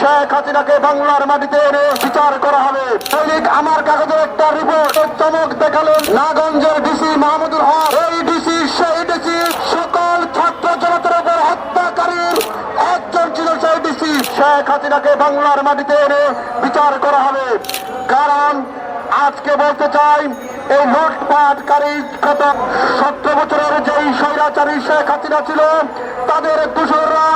শেখ হাসিনাকে বাংলার মাটিতে এনে বিচার করা হবে। দৈনিক আমার কাগজের একটা রিপোর্ট চমক দেখালেন নাগঞ্জের ডিসি মাহমুদুল হক। এই ডিসি, সেই ডিসি, সকল ছাত্র জনতার উপর হত্যাকারীর একজন ছিল সেই ডিসি। শেখ হাসিনাকে বাংলার মাটিতে এনে বিচার করা হবে। কারণ আজকে বলতে চাই এই লুটপাটকারী গত সতেরো বছরের যেই স্বৈরাচারী শেখ হাসিনা ছিল। তাদের দূষররা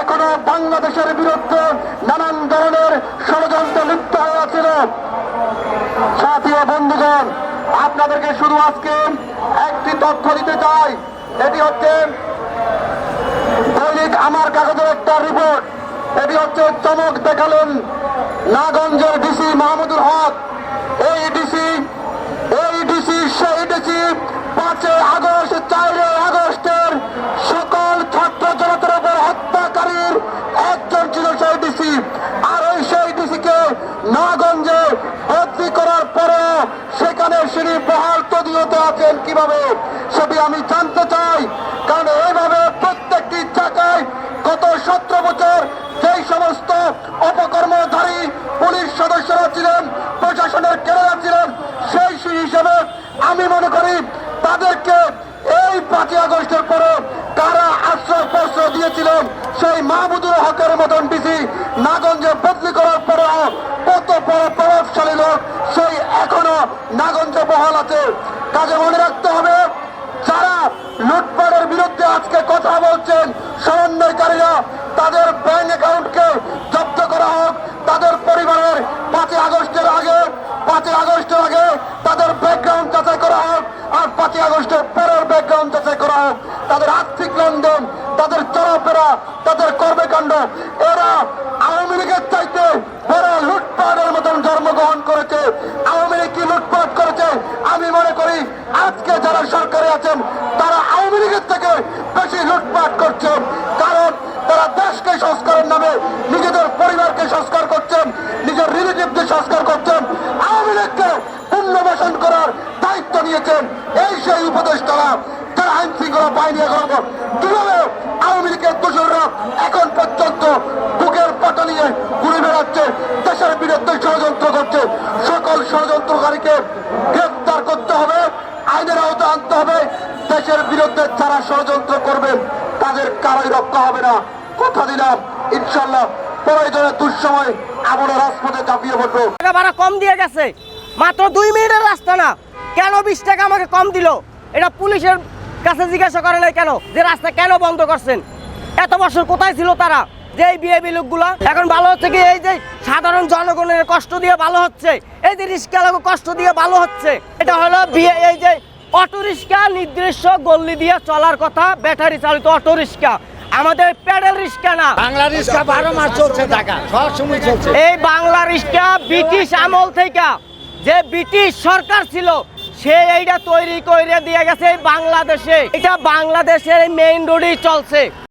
এখনও বাংলাদেশের বিরুদ্ধে নানান ধরনের ষড়যন্ত্র লিপ্ত হয়ে ও বন্ধুগণ, আপনাদেরকে শুধু আজকে একটি তথ্য দিতে চাই। এটি হচ্ছে দৈনিক আমার কাগজের একটা রিপোর্ট। এটি হচ্ছে চমক দেখালেন নাগঞ্জের পাঁচই আগস্ট চারই আগস্টের সকল ছাত্র জনতার উপর হত্যাকারীর একজন ছিল সেই আর ওই সেই ডিসিকে নাগঞ্জে বদলি করার পরেও সেখানে তিনি বহাল তদীয়তে আছেন কীভাবে, সেটি আমি জানতে চাই। কারণ এইভাবে প্রত্যেকটি জায়গায় গত সতেরো বছর যেই সমস্ত অপকর্মধারী পুলিশ সদস্যরা ছিলেন, প্রশাসনের কেরালা ছিলেন সেই হিসেবে আমি মনে করি তাদেরকে এই পাঁচই আগস্টের পরে কারা আশ্রয় প্রশ্রয় দিয়েছিলেন, সেই মাহমুদুল হকের মতন ডিসি নাগঞ্জে বদলি করার পরেও কত বড় প্রভাবশালী লোক সেই এখনও নাগঞ্জে বহাল আছে। কাজে মনে রাখতে হবে, যারা লুটপাটের বিরুদ্ধে আজকে কথা বলছেন, সমন্বয়কারীরা, তাদের ব্যাংক অ্যাকাউন্টকে জব্দ করা হোক। তাদের পরিবারের পাঁচই আগস্টের আগে, পাঁচই আগস্টের আগে তাদের ব্যাকগ্রাউন্ড যাচাই করা হোক আর পাঁচই আগস্টের পরের ব্যাকগ্রাউন্ড যাচাই করা হোক। তাদের আর্থিক লেনদেন, তাদের চলাফেরা, তাদের কর্মকাণ্ড, এরা আওয়ামী লীগের চাইতে বড় লুটপাটের মতন জন্মগ্রহণ করেছে। আওয়ামী লীগ কি লুটপাট করেছে? আমি মনে করি আজকে যারা সরকারে আছেন, তারা আওয়ামী লীগের থেকে বেশি লুটপাট করছেন কারণ তারা দেশকে সংস্কারের নামে, নিজেদের পরিবারকে সংস্কার করছেন নিজের রিলেটিভকে সংস্কার করছেন আওয়ামী লীগকে পুনর্বাসন করার দায়িত্ব নিয়েছেন এই সেই উপদেষ্টারা যারা আইন শৃঙ্খলা বাহিনী এখন কীভাবে আওয়ামী লীগের দোষররা এখন পর্যন্ত বুকের পাটা নিয়ে ঘুরে বেড়াচ্ছে, দেশের বিরুদ্ধে ষড়যন্ত্র করছে। সকল ষড়যন্ত্রকারীকে গ্রেফতার করতে হবে, আইনের আওতা আনতে হবে। দেশের বিরুদ্ধে যারা ষড়যন্ত্র করবেন, তাদের কারোই রক্ষা হবে না। কথা দিলাম ইনশাল্লাহ প্রয়োজনে দুঃসময় আমরা রাজপথে চাপিয়ে পড়ব। ভাড়া কম দিয়ে গেছে। মাত্র দুই মিনিটের রাস্তা না। কেন বিশ টাকা আমাকে কম দিল? এটা পুলিশের কাছে জিজ্ঞাসা করে নাই কেন? যে রাস্তা কেন বন্ধ করছেন? এত বছর কোথায় ছিল তারা? যে এই বিয়ে বিলুকগুলা এখন ভালো হচ্ছে কি? এই যে সাধারণ জনগণের কষ্ট দিয়ে ভালো হচ্ছে এই যে রিক্সা লোক কষ্ট দিয়ে ভালো হচ্ছে এটা হলো বিয়ে এই যে অটো রিক্সা নির্দিষ্ট গল্লি দিয়ে চলার কথা ব্যাটারি চালিত অটো রিক্সা। আমাদের প্যাডেল রিক্সা না। বাংলা রিক্সা বারো মাস চলছে টাকা সব সময় চলছে। এই বাংলা রিক্সা ব্রিটিশ আমল থেকে যে ব্রিটিশ সরকার ছিল সে এইটা তৈরি করে দিয়ে গেছে বাংলাদেশে। এটা বাংলাদেশের মেইন রোডেই চলছে।